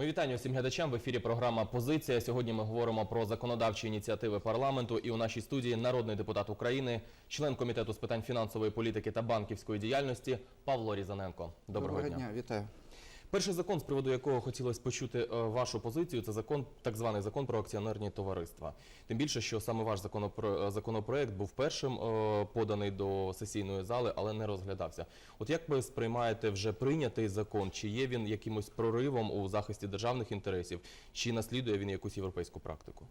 Ми вітаємо всім глядачам в ефірі. Програма Позиція. Сьогодні ми говоримо про законодавчі ініціативи парламенту. І у нашій студії народний депутат України, член комітету з питань фінансової політики та банківської діяльності Павло Різаненко. Доброго, дня. вітаю. Перший закон, з приводу якого хотілося почути е, вашу позицію, це закон, так званий закон про акціонерні товариства. Тим більше, що саме ваш е, законопроект був першим е, поданий до сесійної зали, але не розглядався. От як ви сприймаєте вже прийнятий закон? Чи є він якимось проривом у захисті державних інтересів, чи наслідує він якусь європейську практику?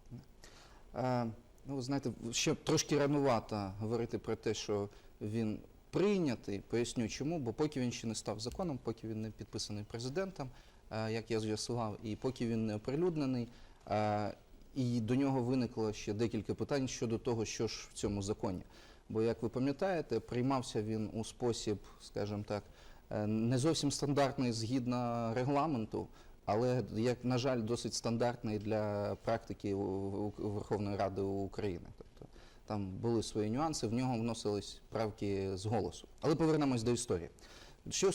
Ну, знаєте, ще трошки ранувато говорити про те, що він прийнятий. Поясню чому, бо поки він ще не став законом, поки він не підписаний президентом, е, як я з'ясував, і поки він не оприлюднений, е, і до нього виникло ще декілька питань щодо того, що ж в цьому законі. Бо, як ви пам'ятаєте, приймався він у спосіб, скажімо так, е, не зовсім стандартний згідно регламенту, але як на жаль, досить стандартний для практики Верховної Ради України. Там були свої нюанси, в нього вносились правки з голосу. Але повернемось до історії. Що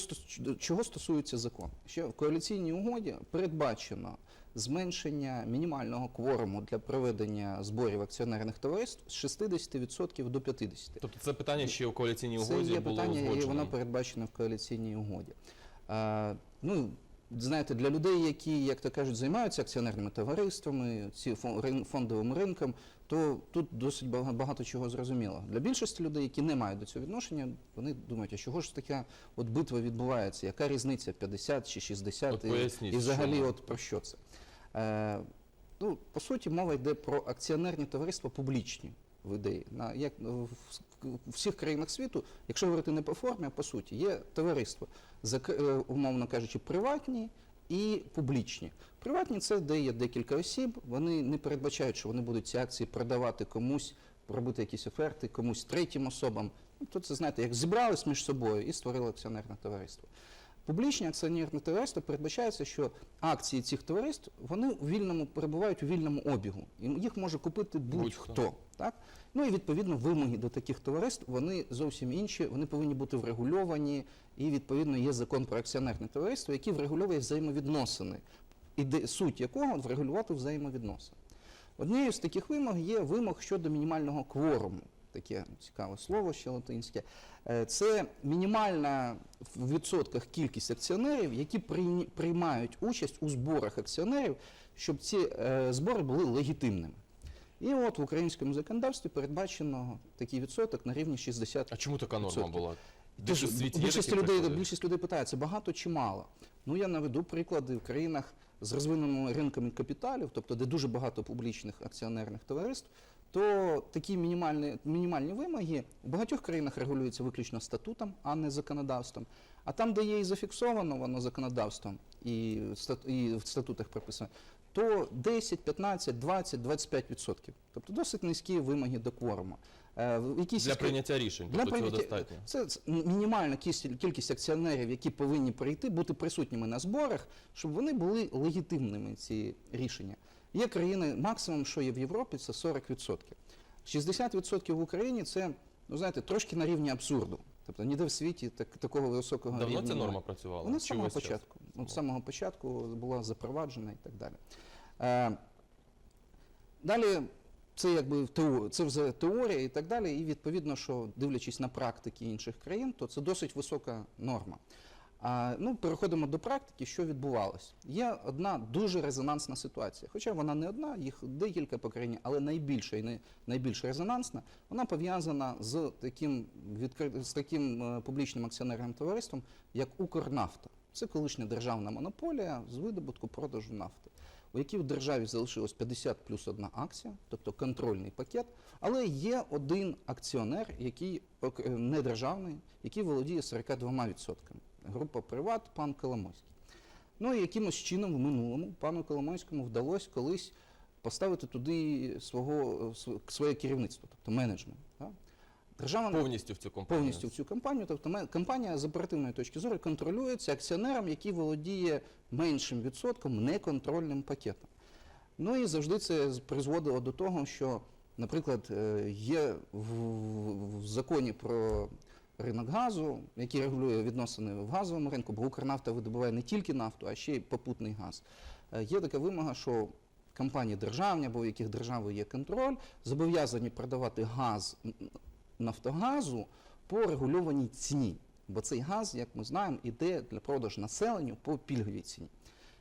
чого стосується закон? Що в коаліційній угоді передбачено зменшення мінімального кворуму для проведення зборів акціонерних товариств з 60% до 50%. Тобто це питання ще у коаліційній угоді Це є було питання, і воно передбачено в коаліційній угоді. А, ну, знаєте, для людей, які, як то кажуть, займаються акціонерними товариствами, ці фон- фондовим ринком, то тут досить бага- багато чого зрозуміло. Для більшості людей, які не мають до цього відношення, вони думають, а чого ж така от битва відбувається? Яка різниця 50 чи 60? От і, поясніть, і взагалі, от про що це? Е, ну, по суті, мова йде про акціонерні товариства публічні ідеї. На, як, в, в всіх країнах світу, якщо говорити не по формі, а по суті, є товариства, е, умовно кажучи, приватні і публічні. Приватні це де є декілька осіб, вони не передбачають, що вони будуть ці акції продавати комусь, робити якісь оферти комусь третім особам. Ну, то це знаєте, як зібрались між собою і створили акціонерне товариство. Публічні акціонерні товариства передбачається, що акції цих товариств вони у вільному перебувають у вільному обігу, і їх може купити будь-хто. Так? Ну і відповідно вимоги до таких товариств вони зовсім інші, вони повинні бути врегульовані, і відповідно є закон про акціонерне товариство, який врегульовує взаємовідносини, іде суть якого врегулювати взаємовідносини. Однією з таких вимог є вимог щодо мінімального кворуму. Таке цікаве слово ще латинське. Е, Це мінімальна в відсотках кількість акціонерів, які приймають участь у зборах акціонерів, щоб ці е, збори були легітимними. І от в українському законодавстві передбачено такий відсоток на рівні 60%. А чому така норма була? Тож, більшість людей, приклади? більшість людей питає, це багато чи мало? Ну я наведу приклади в країнах з розвиненими ринками капіталів, тобто де дуже багато публічних акціонерних товариств, то такі мінімальні, мінімальні вимоги в багатьох країнах регулюються виключно статутом, а не законодавством. А там, де є і зафіксовано воно законодавством, і, і в статутах прописано, то 10, 15, 20, 25 відсотків. Тобто досить низькі вимоги до кворуму. Е, в Для прийняття рішень, для тобто цього достатньо. це це мінімальна кількість, кількість акціонерів, які повинні прийти, бути присутніми на зборах, щоб вони були легітимними. Ці рішення. Є країни, максимум, що є в Європі, це 40%. 60% в Україні це, ну знаєте, трошки на рівні абсурду. Тобто ніде в світі так, такого високого Давно рівня ця немає. норма працювала? Вона з самого початку. Ну, з самого початку була запроваджена і так далі. Е, далі, це якби це вже теорія і так далі. І відповідно, що дивлячись на практики інших країн, то це досить висока норма. Ну, переходимо до практики, що відбувалося. Є одна дуже резонансна ситуація. Хоча вона не одна, їх декілька по країні, але найбільша і най- найбільш резонансна, вона пов'язана з таким, з таким е, публічним акціонерним товариством, як Укрнафта. Це колишня державна монополія з видобутку продажу нафти, у якій в державі залишилось 50 плюс одна акція, тобто контрольний пакет, але є один акціонер, який е, не державний, який володіє 42%. Група Приват, пан Коломойський. Ну і якимось чином в минулому пану Коломойському вдалося колись поставити туди свого, своє керівництво, тобто менеджмент. так. Держава Повністю в цю компанію. повністю в цю компанію. Тобто компанія з оперативної точки зору контролюється акціонером, який володіє меншим відсотком неконтрольним пакетом. Ну і завжди це призводило до того, що, наприклад, е, є в, в- в законі про ринок газу, який регулює відносини в газовому ринку, бо Укрнафта видобуває не тільки нафту, а ще й попутний газ. е, є така вимога, що компанії державні або в яких держави є контроль, зобов'язані продавати газ Нафтогазу по регульованій ціні. Бо цей газ, як ми знаємо, іде для продажу населенню по пільговій ціні.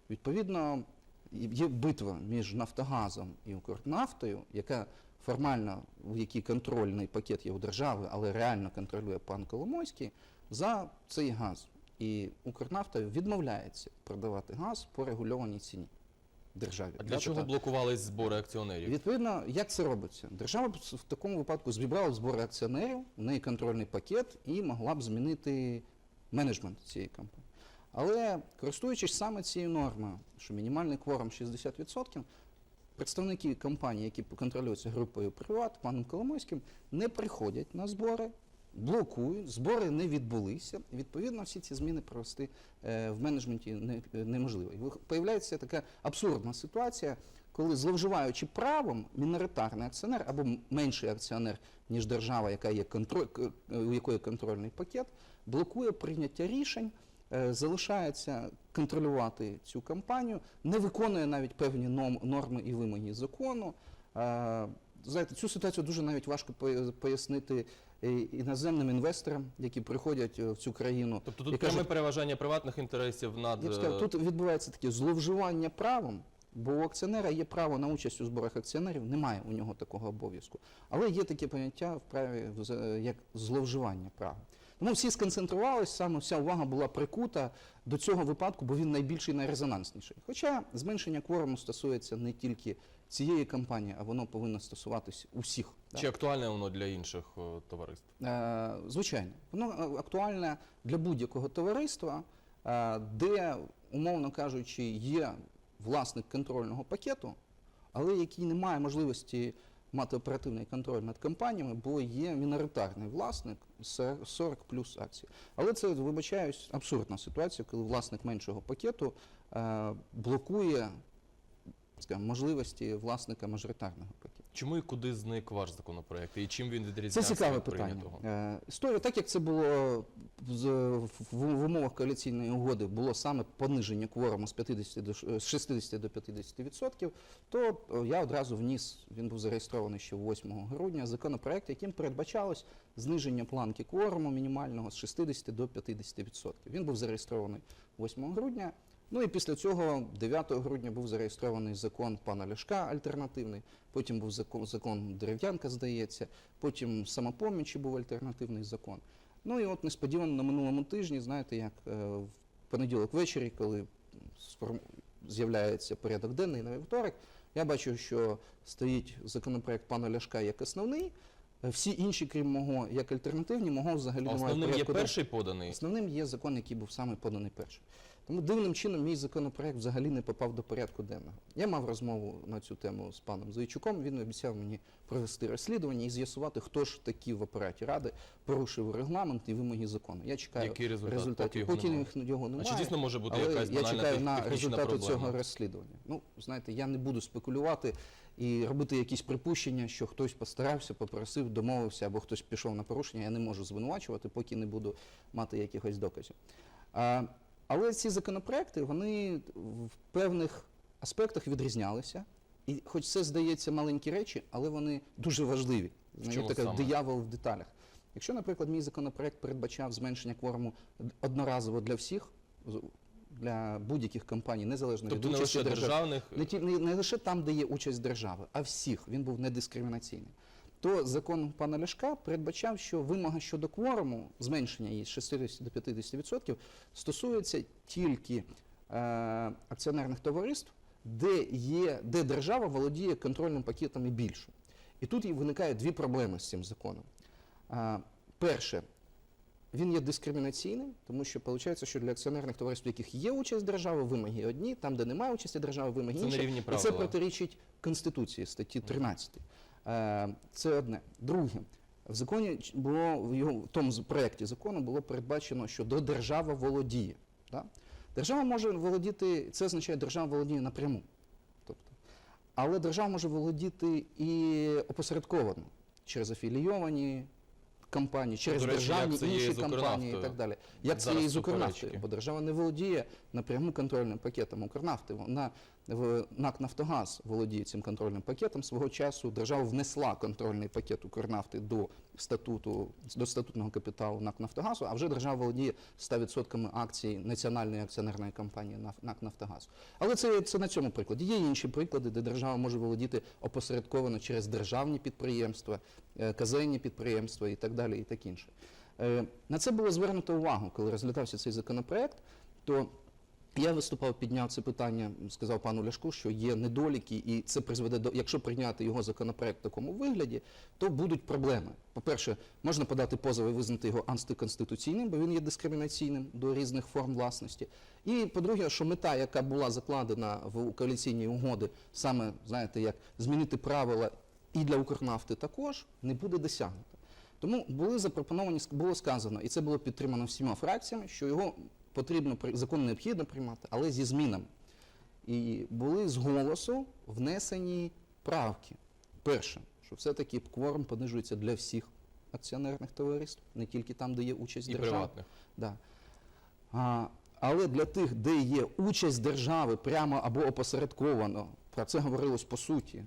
Відповідно, є битва між Нафтогазом і Укрнафтою, яка формально, в якій контрольний пакет є у держави, але реально контролює пан Коломойський, за цей газ. І Укрнафта відмовляється продавати газ по регульованій ціні державі. А для чого тобто- блокувались збори акціонерів? Відповідно, як це робиться? Держава б в такому випадку зібрала збори акціонерів, в неї контрольний пакет і могла б змінити менеджмент цієї компанії. Але користуючись саме цією нормою, що мінімальний кворум 60%, представники компанії, які контролюються групою Приват, паном Коломойським, не приходять на збори, блокують, збори не відбулися. Відповідно, всі ці зміни провести е, в менеджменті неможливо. І появляється така абсурдна ситуація, коли зловживаючи правом, міноритарний акціонер або менший акціонер, ніж держава, яка є контроль, у якої контрольний пакет, блокує прийняття рішень, залишається контролювати цю компанію, не виконує навіть певні норми і вимоги закону. Е, Знаєте, цю ситуацію дуже навіть важко пояснити е, іноземним інвесторам, які приходять е, в цю країну. Тобто тут пряме переважання приватних інтересів над я б е, сказав, тут відбувається таке зловживання правом, бо у акціонера є право на участь у зборах акціонерів, немає у нього такого обов'язку. Але є таке поняття в праві як зловживання правом. Тому всі сконцентрувалися, саме вся увага була прикута до цього випадку, бо він найбільший, найрезонансніший. Хоча зменшення кворуму стосується не тільки цієї компанії, а воно повинно стосуватись усіх. чи актуальне воно для інших е, товариств? Е, Звичайно, воно е, актуальне для будь-якого товариства, е, де, умовно кажучи, є власник контрольного пакету, але який не має можливості мати оперативний контроль над компаніями, бо є міноритарний власник з 40 плюс акцій. Але це, вибачаюсь, абсурдна ситуація, коли власник меншого пакету е, блокує скажімо, можливості власника мажоритарного пакету. Чому і куди зник ваш законопроект? І чим він Це цікаве від питання. Е, Історія, так як це було в, умовах коаліційної угоди, було саме пониження кворуму з 50 до 60 до 50 відсотків, то е, я одразу вніс, він був зареєстрований ще 8 грудня, законопроект, яким передбачалось зниження планки кворуму мінімального з 60 до 50 відсотків. Він був зареєстрований 8 грудня. Ну і після цього 9 грудня був зареєстрований закон пана Ляшка альтернативний, потім був закон, закон Дерев'янка, здається, потім самопомічі був альтернативний закон. Ну і от несподівано на минулому тижні, знаєте, як е, в понеділок ввечері, коли сформ- з'являється порядок денний на вівторок, я бачу, що стоїть законопроект пана Ляшка як основний. е, Всі інші, крім мого, як альтернативні, мого взагалі немає Основним є перший поданий. Основним є закон, який був саме поданий перший. Тому дивним чином мій законопроект взагалі не попав до порядку денного. Я мав розмову на цю тему з паном Зайчуком. Він обіцяв мені провести розслідування і з'ясувати, хто ж таки в апараті ради порушив регламент і вимоги закону. Я чекаю Який результат? Поки результатів. його Поки немає. їх- його А чи дійсно може бути але якась я чекаю на результати проблема? цього розслідування. Ну, знаєте, я не буду спекулювати і робити якісь припущення, що хтось постарався, попросив, домовився або хтось пішов на порушення. Я не можу звинувачувати, поки не буду мати якихось доказів. Але ці законопроекти вони в певних аспектах відрізнялися. І хоч це здається маленькі речі, але вони дуже важливі. Знаєте, така саме? диявол в деталях. Якщо, наприклад, мій законопроект передбачав зменшення кворуму одноразово для всіх, для будь-яких компаній, незалежно Тобто від не лише держави, державних, не, не, не лише там, де є участь держави, а всіх. Він був недискримінаційний. То закон пана Ляшка передбачав, що вимога щодо кворуму, зменшення її з 60 до 50%, стосується тільки е, акціонерних товариств, де, є, де держава володіє контрольним пакетом і більше. І тут і виникає дві проблеми з цим законом. Е, перше, він є дискримінаційним, тому що виходить, що для акціонерних товариств, в яких є участь держави, вимоги одні, там, де немає участі держави, вимоги інші. І це протирічить Конституції статті 13. Е, Це одне. Друге, в законі було в його в тому проєкті закону було передбачено, що до держава володіє. Да? Держава може володіти, це означає, держава володіє напряму. Тобто, але держава може володіти і опосередковано через афілійовані компанії, через До речі, державні інші компанії і так далі. Як це є з Укрнафтою? Бо держава не володіє напряму контрольним пакетом Укрнафти. Вона в НАК Нафтогаз володіє цим контрольним пакетом. Свого часу держава внесла контрольний пакет Укрнафти до статуту до статутного капіталу НАК Нафтогазу, а вже держава володіє 100% акцій національної акціонерної компанії «Наф- НАК Нафтогаз. Але це, це на цьому прикладі. Є інші приклади, де держава може володіти опосередковано через державні підприємства, е, казенні підприємства і так далі, і так інше. Е, На це було звернуто увагу, коли розглядався цей законопроект. То я виступав, підняв це питання, сказав пану Ляшку, що є недоліки, і це призведе до, якщо прийняти його законопроект в такому вигляді, то будуть проблеми. По-перше, можна подати позов і визнати його антиконституційним, бо він є дискримінаційним до різних форм власності. І по-друге, що мета, яка була закладена в коаліційній угоди, саме знаєте, як змінити правила і для Укрнафти також, не буде досягнута. Тому були запропоновані, було сказано, і це було підтримано всіма фракціями, що його потрібно закон необхідно приймати, але зі змінами. І були з голосу внесені правки. Перше, що все-таки кворум понижується для всіх акціонерних товариств, не тільки там, де є участь І держави. приватних. Да. А, але для тих, де є участь держави прямо або опосередковано, про це говорилось по суті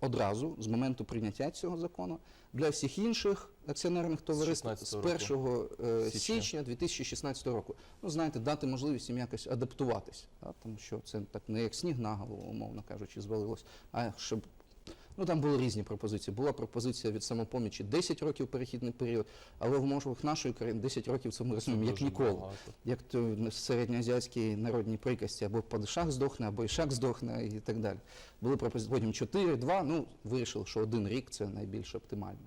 одразу з моменту прийняття цього закону. Для всіх інших акціонерних товариств з 16 року. 1 е, Січня. січня 2016 року. Ну, знаєте, дати можливість їм якось адаптуватись, да, тому що це так не як сніг на голову, умовно кажучи, звалилось, а щоб Ну там були різні пропозиції. Була пропозиція від самопомічі 10 років перехідний період, але в умовах нашої країни 10 років це ми розуміємо як ніколи. багато. Як то в середньоазіатській народній приказці, або падишах здохне, або ішак здохне і так далі. Були пропозиції, потім 4, 2, ну вирішили, що один рік це найбільш оптимально.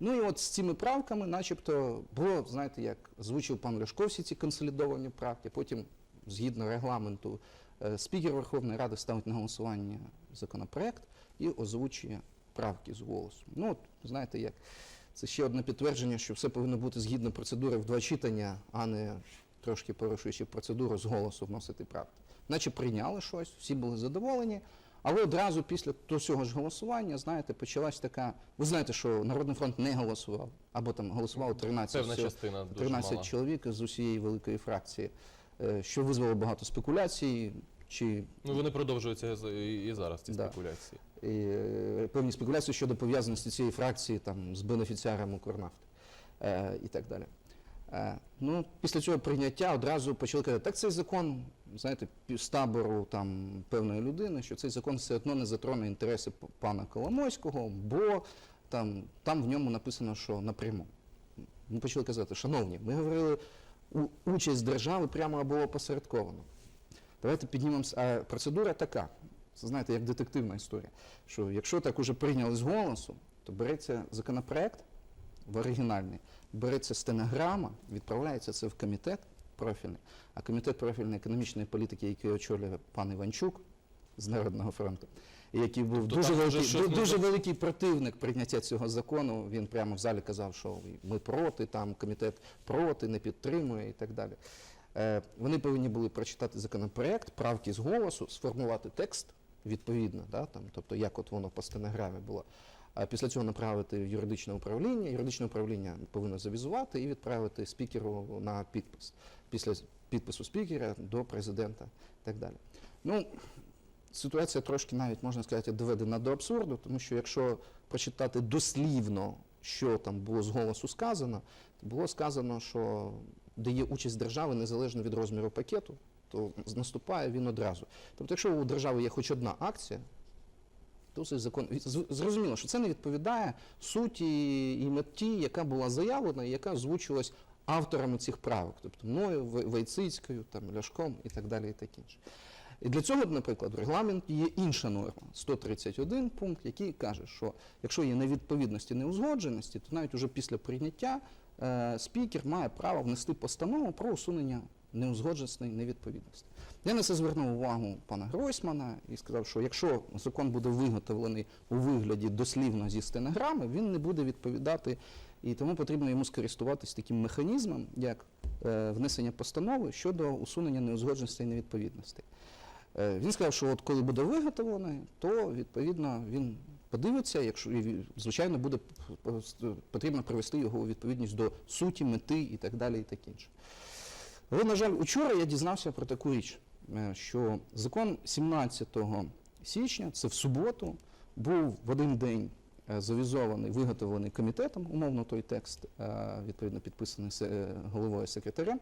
Ну і от з цими правками, начебто, було, знаєте, як звучив пан Ляшко всі ці консолідовані правки, потім, згідно регламенту, спікер Верховної Ради ставить на голосування законопроект і озвучує правки з голосу. Ну, от, знаєте, як це ще одне підтвердження, що все повинно бути згідно процедури в два читання, а не трошки порушуючи процедуру з голосу вносити правки. Наче прийняли щось, всі були задоволені, але одразу після цього ж голосування, знаєте, почалась така. Ви знаєте, що Народний фронт не голосував, або там голосувало 13, Певна частина 13 чоловік з усієї великої фракції, е, що визвало багато спекуляцій. Чи Ну вони продовжуються і- зараз ці Да. спекуляції. і, е, певні спекуляції щодо пов'язаності цієї фракції там, з бенефіціаром Укрнафти е, і так далі. Е, ну, після цього прийняття одразу почали казати, так цей закон, знаєте, з табору там, певної людини, що цей закон все одно не затроне інтереси пана Коломойського, бо там, там в ньому написано, що напряму. Ми почали казати, шановні, ми говорили участь держави прямо або опосередковано. Давайте піднімемося. А процедура така. Це знаєте, як детективна історія. Що якщо так уже прийняли з голосу, то береться законопроект в оригінальний, береться стенограма, відправляється це в комітет профільний. А комітет профільної економічної політики, який очолює пан Іванчук з Народного фронту, який був Тобто дуже великий, щось не дуже великий противник прийняття цього закону. Він прямо в залі казав, що ми проти, там комітет проти, не підтримує і так далі. Е, Вони повинні були прочитати законопроект, правки з голосу, сформувати текст відповідно, да, там, тобто як от воно по стенограмі було. А після цього направити в юридичне управління. Юридичне управління повинно завізувати і відправити спікеру на підпис. Після підпису спікера до президента і так далі. Ну, ситуація трошки навіть можна сказати доведена до абсурду, тому що якщо прочитати дослівно, що там було з голосу сказано, було сказано, що де є участь держави незалежно від розміру пакету, то наступає він одразу. Тобто, якщо у держави є хоч одна акція, то цей закон зрозуміло, що це не відповідає суті і меті, яка була заявлена, і яка озвучувалась авторами цих правок, тобто мною, Войцицькою, там, Ляшком і так далі, і так інше. І для цього, наприклад, в регламенті є інша норма, 131 пункт, який каже, що якщо є невідповідності, неузгодженості, то навіть уже після прийняття е, спікер має право внести постанову про усунення неузгодженостей невідповідності. Я на це звернув увагу пана Гройсмана і сказав, що якщо закон буде виготовлений у вигляді дослівно зі стенограми, він не буде відповідати, і тому потрібно йому скористуватись таким механізмом, як е, внесення постанови щодо усунення неузгодженостей невідповідностей. Е, Він сказав, що от коли буде виготовлений, то відповідно він подивиться, якщо звичайно буде потрібно привести його у відповідність до суті, мети і так далі, і так інше. Але, на жаль, учора я дізнався про таку річ. е, що закон 17 січня, це в суботу, був в один день е, завізований, виготовлений комітетом, умовно той текст, відповідно підписаний головою секретарем,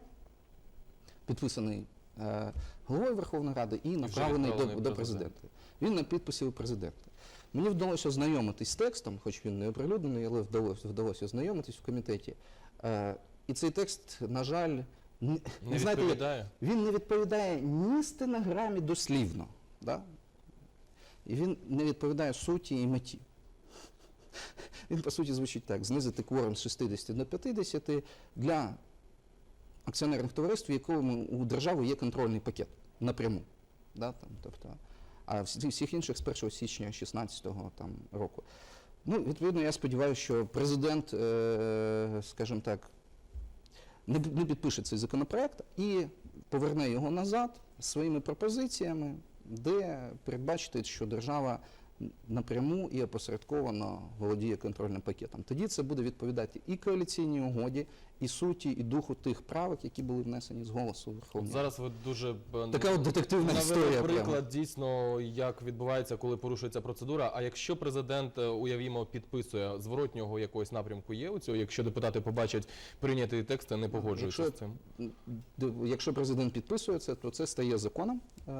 підписаний головою Верховної Ради і направлений до, до президента. Він на підписі у президента. Мені вдалося ознайомитись з текстом, хоч він не оприлюднений, але вдалося, вдалося ознайомитись в комітеті. Е, і цей текст, на жаль, не, Не не знаєте, відповідає? він не відповідає ні стенограмі дослівно. Да? І він не відповідає суті і меті. Він, по суті, звучить так: знизити кворум з 60 до 50 для акціонерних товариств, в якому у держави є контрольний пакет напряму. Да? Там, тобто, а всіх інших з 1 січня 2016 там, року. Ну, відповідно, я сподіваюся, що президент, е, скажімо так, не підпише цей законопроект і поверне його назад своїми пропозиціями, де передбачити, що держава напряму і опосередковано володіє контрольним пакетом. Тоді це буде відповідати і коаліційній угоді, і суті, і духу тих правок, які були внесені з голосу Верховної зараз ви дуже б, Така от детективна історія. приклад прямо. дійсно, як відбувається, коли порушується процедура. А якщо президент, е, уявімо, підписує зворотнього якогось напрямку є у цього, якщо депутати побачать прийнятий текст, не погоджуються з цим. Якщо президент підписує це, то це стає законом е,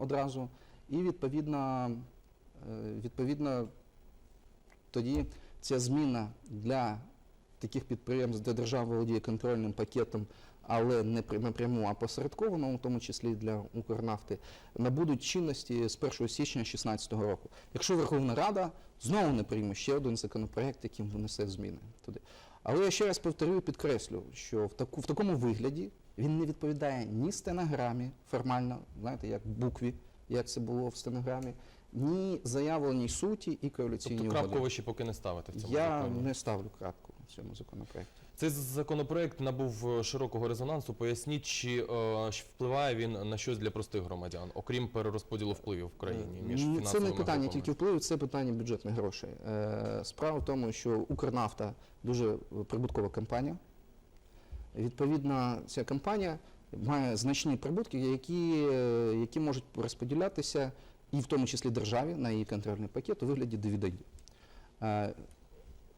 одразу. І відповідно, е, відповідно тоді ця зміна для таких підприємств, де держава володіє контрольним пакетом, але не напряму, а посередковано, у тому числі для Укрнафти, набудуть чинності з 1 січня 2016 року. Якщо Верховна Рада знову не прийме ще один законопроект, яким внесе зміни туди. Але я ще раз повторюю, підкреслю, що в, таку, в такому вигляді він не відповідає ні стенограмі формально, знаєте, як букві, як це було в стенограмі, ні заявленій суті і коаліційній Тобто крапку ви ще поки не ставите в цьому Я законі. не ставлю крапку в цьому законопроекті. Цей законопроект набув е, широкого резонансу. Поясніть, чи е, впливає він на щось для простих громадян, окрім перерозподілу впливів в країні між Ні, Це не питання групами? тільки впливу, це питання бюджетних грошей. Е, Справа в тому, що Укрнафта дуже прибуткова компанія. Відповідно, ця компанія має значні прибутки, які, е, які можуть розподілятися і в тому числі державі на її контрольний пакет у вигляді дивідендів.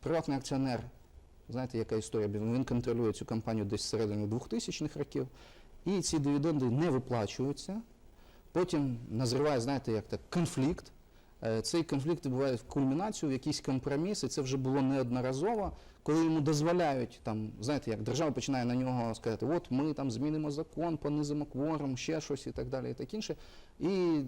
Приватний акціонер, знаєте, яка історія? Він контролює цю компанію десь всередині 2000-х років, і ці дивіденди не виплачуються. Потім назріває, знаєте, як так, конфлікт. Е, Цей конфлікт буває в кульмінацію, в якийсь компроміс, і це вже було неодноразово, коли йому дозволяють, там, знаєте, як держава починає на нього сказати, от ми там змінимо закон, понизимо кворум, ще щось і так далі, і так інше. І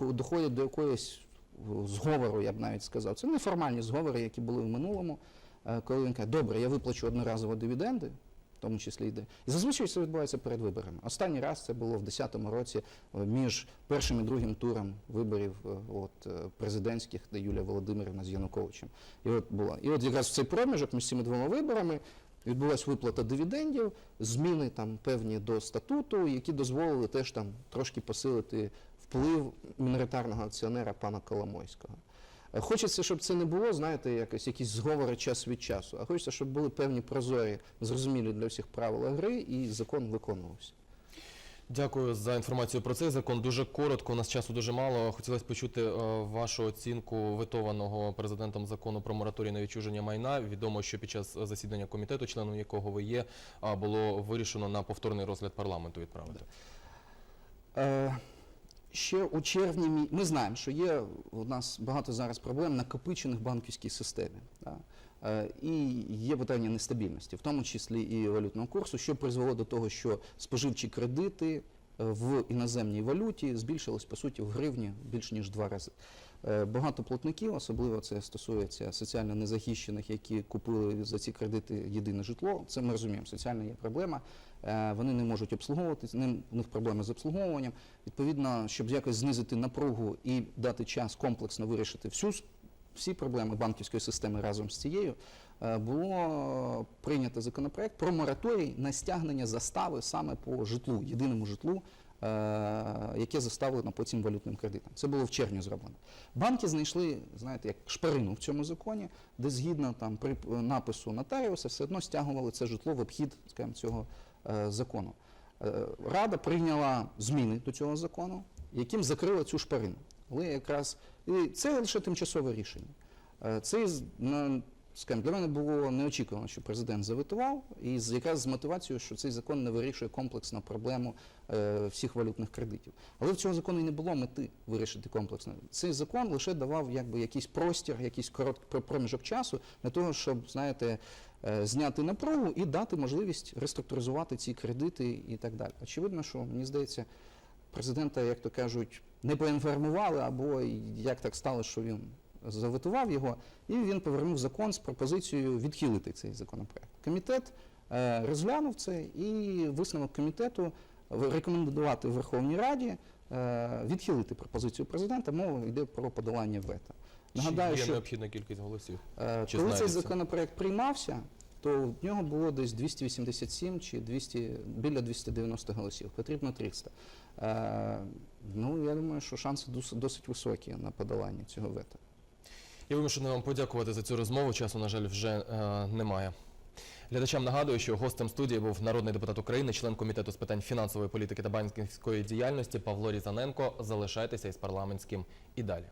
доходять до якоїсь е, зговору, я б навіть сказав. Це неформальні зговори, які були в минулому, е, коли він каже, добре, я виплачу одноразово дивіденди, в тому числі йде. І зазвичай це відбувається перед виборами. Останній раз це було в 2010 році е, між першим і другим туром виборів е, от, е, президентських, де Юлія Володимирівна з Януковичем. І от була. І от якраз в цей проміжок між цими двома виборами відбулася виплата дивідендів, зміни там певні до статуту, які дозволили теж там трошки посилити вплив міноритарного акціонера пана Коломойського. Е, Хочеться, щоб це не було, знаєте, якось якісь зговори час від часу, а хочеться, щоб були певні прозорі, зрозумілі для всіх правила гри, і закон виконувався. Дякую за інформацію про цей закон. Дуже коротко, у нас часу дуже мало. Хотілося почути е, вашу оцінку ветованого президентом закону про мораторій на відчуження майна. Відомо, що під час засідання комітету, членом якого ви є, було вирішено на повторний розгляд парламенту відправити. Е, Ще у червні ми знаємо, що є у нас багато зараз проблем накопичених банківській системі. Да? Е, І є питання нестабільності, в тому числі і валютного курсу, що призвело до того, що споживчі кредити е, в іноземній валюті збільшились по суті в гривні більш ніж два рази. Е, Багато платників, особливо це стосується соціально незахищених, які купили за ці кредити єдине житло. Це ми розуміємо, соціальна є проблема. Е, Вони не можуть обслуговувати, з ним у них проблеми з обслуговуванням. Відповідно, щоб якось знизити напругу і дати час комплексно вирішити всю всі проблеми банківської системи разом з цією, е, було прийнято законопроект про мораторій на стягнення застави саме по житлу, єдиному житлу, е, яке заставлено потім валютним кредитом. Це було в червні зроблено. Банки знайшли, знаєте, як шпарину в цьому законі, де згідно там при напису нотаріуса все одно стягували це житло в обхід, скажімо, цього закону. Е, Рада прийняла зміни до цього закону, яким закрила цю шпарину. Але якраз і це лише тимчасове рішення. Е, Це скажімо, для мене було неочікувано, що президент заветував, і якраз з мотивацією, що цей закон не вирішує комплексно проблему е, всіх валютних кредитів. Але в цього закону і не було мети вирішити комплексно. Цей закон лише давав якби якийсь простір, якийсь короткий проміжок часу для того, щоб знаєте, е, зняти напругу і дати можливість реструктуризувати ці кредити і так далі. Очевидно, що мені здається, президента, як то кажуть, не поінформували, або як так стало, що він заветував його, і він повернув закон з пропозицією відхилити цей законопроект. Комітет е, розглянув це і висновок комітету рекомендувати Верховній Раді е, відхилити пропозицію президента. Мова йде про подолання вето. Нагадаю, Чи є що необхідна кількість голосів? Е, Чи Коли цей це? законопроект приймався, то в нього було десь 287 чи 200, біля 290 голосів. Потрібно 300. Е, Ну, я думаю, що шанси дос- досить високі на подолання цього вето. Я вимушений вам подякувати за цю розмову. Часу, на жаль, вже е, немає. Глядачам нагадую, що гостем студії був народний депутат України, член комітету з питань фінансової політики та банківської діяльності Павло Різаненко. Залишайтеся із парламентським і далі.